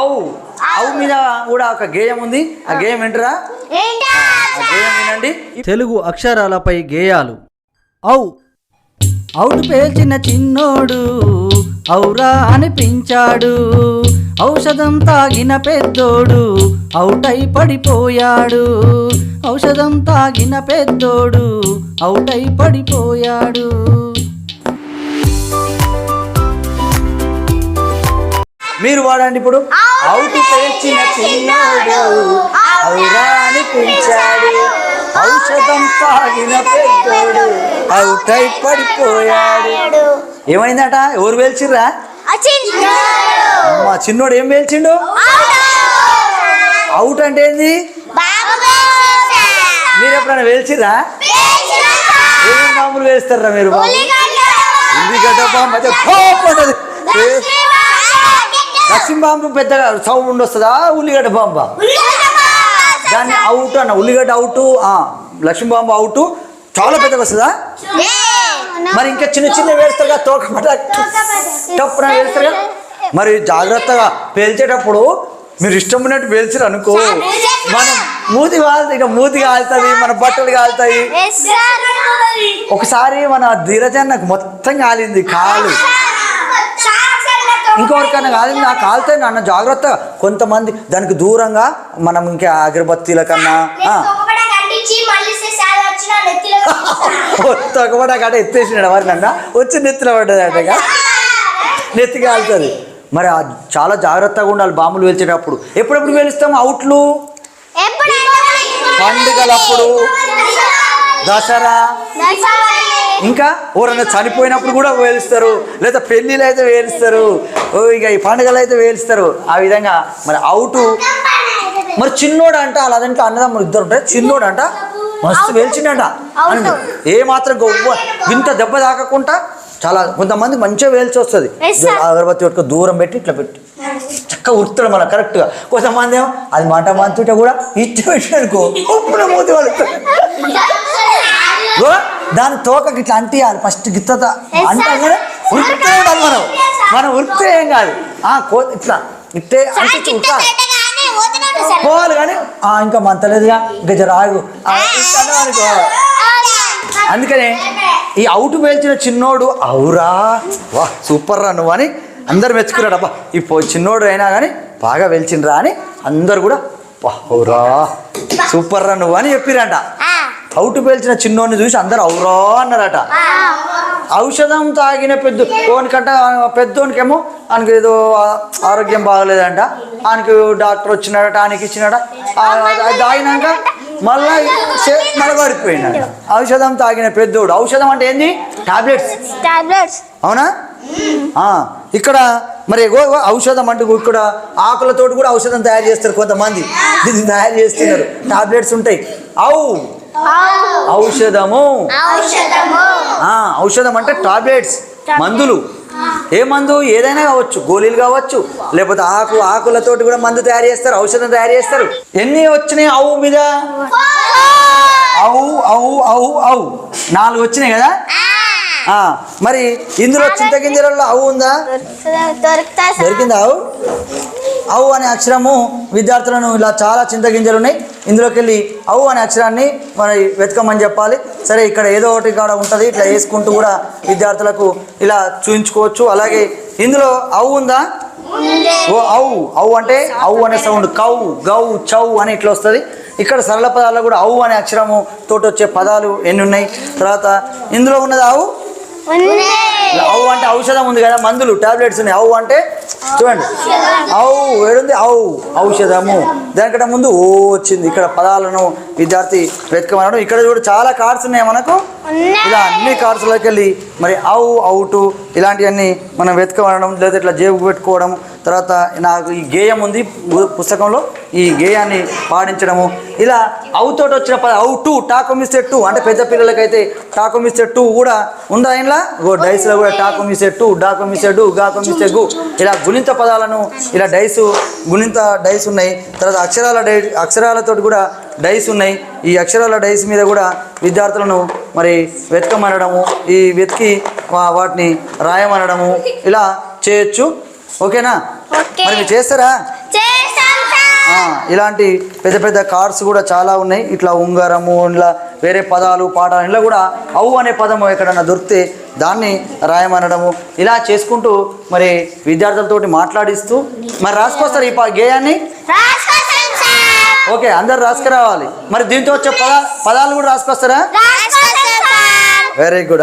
అవు అవు మీద కూడా ఒక గేయం ఉంది. ఆ గేయం ఏంటరా ఆ గేయం వినండి. తెలుగు అక్షరాలపై గేయాలు. ఔ. అవుటు పేల్చిన చిన్నోడు ఔరా అనిపించాడు. ఔషధం తాగిన పెద్దోడు అవుటై పడిపోయాడు. ఔషధం తాగిన పెద్దోడు అవుటై పడిపోయాడు. మీరు వాడండి ఇప్పుడు. అవుట్ పేర్చిన చిన్నాడు అవురా అనిపించాడు. ఔషధం తాగిన పెద్దోడు అవుట్ పడిపోయాడు. ఏమైందట? ఎవరు పేల్చిర్రా? అమ్మా చిన్నోడు ఏం పేల్చిండు? అవుట్ అంటే ఏంది? మీరు ఎప్పుడైనా పేల్చిర్రా? ఏమేమి బాంబులు వేస్తారా మీరు బాంబు? ఉల్లిగడ్డ. బాంబు అయితే లక్ష్మీ బాంబు పెద్దగా సౌండ్ వస్తుందా ఉల్లిగడ్డ బాంబా. దాన్ని అవుట్ అన్న ఉల్లిగడ్డ అవుట్ లక్ష్మీ బాంబు అవుట్. చాలా పెద్దగా వస్తుందా? మరి ఇంకా చిన్న చిన్న వేస్తారు కదా తోక టప్పున వేస్తారు కదా. మరి జాగ్రత్తగా పేల్చేటప్పుడు మీరు ఇష్టం ఉన్నట్టు పేల్చారు అనుకో. మనం మూతి కాలుతుంది ఇక మూతి కాలుతుంది మన బట్టలు కాలుతాయి. ఒకసారి మన ధీరజన్నకు మొత్తం కాలింది కాలు. ఇంకొకరికైనా కాలింది ఆ కాలితే నాన్న జాగ్రత్త. కొంతమంది దానికి దూరంగా మనం ఇంకా అగరబత్తీల కన్నా తొక్కబడ కాడ ఎత్తేసినాడు మరి నన్న. వచ్చి నెత్తిలో పడ్డది అటగా నెత్తి కాలుతుంది. మరి చాలా జాగ్రత్తగా ఉండాలి బాంబులు వేల్చేటప్పుడు. ఎప్పుడెప్పుడు వేలుస్తాం అవుట్లు? పండుగలప్పుడు. దసరా. ఇంకా ఎవరైనా చనిపోయినప్పుడు కూడా వేలుస్తారు లేదా పెళ్ళిళ్ళు అయితే వేలుస్తారు ఇక ఈ పండుగలు అయితే వేలుస్తారు. ఆ విధంగా మరి అవుటు మరి చిన్నోడు అంట దాంట్లో అన్నదమ్ములు ఇద్దరు ఉంటారు. చిన్నోడు అంట మస్తు వేల్చిండట. ఏ మాత్రం గొప్ప ఇంత దెబ్బ తాకకుండా చాలా కొంతమంది మంచిగా వేల్చి వస్తుంది. అగరబత్తి పెట్టుకో దూరం పెట్టి ఇట్లా పెట్టి. చక్కగా ఉరుతాడు మన కరెక్ట్గా కొంతమంది ఏమో అది మాట మంతుంటే కూడా ఇచ్చి పెట్టాడుకో ఉప్పున మూతి ఓ, దాని తోకకి ఇట్లా అంటియాలి ఫస్ట్ గిత్తత. అంటే ఉరికితే ఉండాలి మనం. మనం ఉరికితే ఏం కాదు. ఆ కో ఇట్లా ఇట్టే అంటే ఉరకా పోవాలి కానీ ఆ ఇంకా మంతలేదుగా ఇంకా జర ఆగు. అందుకనే ఈ అవుట్ పేల్చిన చిన్నోడు అవురా. వా సూపర్ రా నువ్వు అని అందరు మెచ్చుకున్నాడు. అబ్బా ఈ పో- చిన్నోడు అయినా కానీ బాగా వెలిచిండ్రా అని అందరు కూడా అవురా. సూపర్ రా నువ్వు అని చెప్పిరంట. అవుట్ పేల్చిన చిన్నోడిని చూసి అందరు అవురా అన్నారట. ఔషధం తాగిన పెద్ద ఓనికంట పెద్దోనికేమో ఆయనకి ఏదో ఆరోగ్యం బాగలేదంట. ఆయనకి డాక్టర్ వచ్చినాడట ఆయనకి ఇచ్చినాడ అది తాగినాక మళ్ళా పడిపోయినాడు ఔషధం తాగిన పెద్దోడు. ఔషధం అంటే ఏంది? టాబ్లెట్స్. టాబ్లెట్స్. అవునా? ఇక్కడ మరి ఔషధం అంటే ఇక్కడ ఆకులతోటి కూడా ఔషధం తయారు చేస్తారు కొంతమంది. ఇది తయారు చేస్తున్నారు. టాబ్లెట్స్ ఉంటాయి. ఔ ఔషధము. ఔషధం అంటే టాబ్లెట్స్ మందులు. ఏ మందు? ఏదైనా కావచ్చు గోళీలు కావచ్చు లేకపోతే ఆకు ఆకులతోటి కూడా మందు తయారు చేస్తారు ఔషధం తయారు చేస్తారు. ఎన్ని వచ్చినాయి? ఆవు మీద? అవు అవు అవు అవు నాలుగు వచ్చినాయి కదా? మరి ఇందులో చింతగింజలలో అవు ఉందా? దొరికిందా అవు అవు అనే అక్షరము విద్యార్థులను ఇలా చాలా చింతగింజలు ఉన్నాయి ఇందులోకి వెళ్ళి అవు అనే అక్షరాన్ని మరి వెతకమని చెప్పాలి. సరే ఇక్కడ ఏదో ఒకటి కాడ ఉంటుంది. ఇట్లా వేసుకుంటూ కూడా విద్యార్థులకు ఇలా చూయించుకోవచ్చు. అలాగే ఇందులో అవు ఉందా? ఓ అవు అవు అంటే అవు అనే సౌండ్. కౌ గౌ చౌ అని ఇట్లా వస్తుంది. ఇక్కడ సరళ పదాల్లో కూడా అవు అనే అక్షరము తోటి వచ్చే పదాలు ఎన్ని ఉన్నాయి తర్వాత ఇందులో ఉన్నది అవు అవు అంటే ఔషధం ఉంది కదా మందులు టాబ్లెట్స్ ఉన్నాయి. అవు అంటే చూడండి. అవు ఏడుంది? అవు ఔషధము. దానికంటే ముందు ఓ వచ్చింది. ఇక్కడ పదాలను విద్యార్థి వెతకమనడం. ఇక్కడ చూడు చాలా కార్డ్స్ ఉన్నాయి మనకు. ఇలా అన్ని కార్డ్స్లోకి వెళ్ళి మరి అవు అవుటు ఇలాంటివన్నీ మనం వెతకమనడం లేదా ఇట్లా జేబు పెట్టుకోవడం. తర్వాత నాకు ఈ గేయం ఉంది. పుస్తకంలో ఈ గేయాన్ని పాడించడము. ఇలా అవుతోటి వచ్చిన పద అవు టూ టాకో మిస్టర్ టూ అంటే పెద్ద పిల్లలకైతే టాకో మిస్టర్ టూ కూడా ఉందా ఇంట్లో ఓ డైస్లో కూడా టాకో మిస్టర్ టూ డాకో మిస్టర్ డు గాకో మిస్టర్ గు ఇలా గుణింత పదాలను ఇలా డైస్ గుణింత డైస్ ఉన్నాయి. తర్వాత అక్షరాల డై అక్షరాలతోటి కూడా డైస్ ఉన్నాయి. ఈ అక్షరాల డైస్ మీద కూడా విద్యార్థులను మరి వెతకమనడము. ఈ వెతికి వాటిని రాయమనడము. ఇలా చేయొచ్చు. ఓకేనా? ఓకే. మరి మీరు చేస్తారా? ఇలాంటి పెద్ద పెద్ద కార్డ్స్ కూడా చాలా ఉన్నాయి. ఇట్లా ఉంగరము ఇలా వేరే పదాలు పాఠాలు ఇలా కూడా అవు అనే పదము ఎక్కడన్నా దొరికితే దాన్ని రాయమనడము. ఇలా చేసుకుంటూ మరి విద్యార్థులతోటి మాట్లాడిస్తూ మరి రాసుకొస్తారు ఈ గేయాన్ని? ఓకే అందరు రాసుకురావాలి. మరి దీంతో వచ్చే పద పదాలు కూడా రాసుకొస్తారా? Very good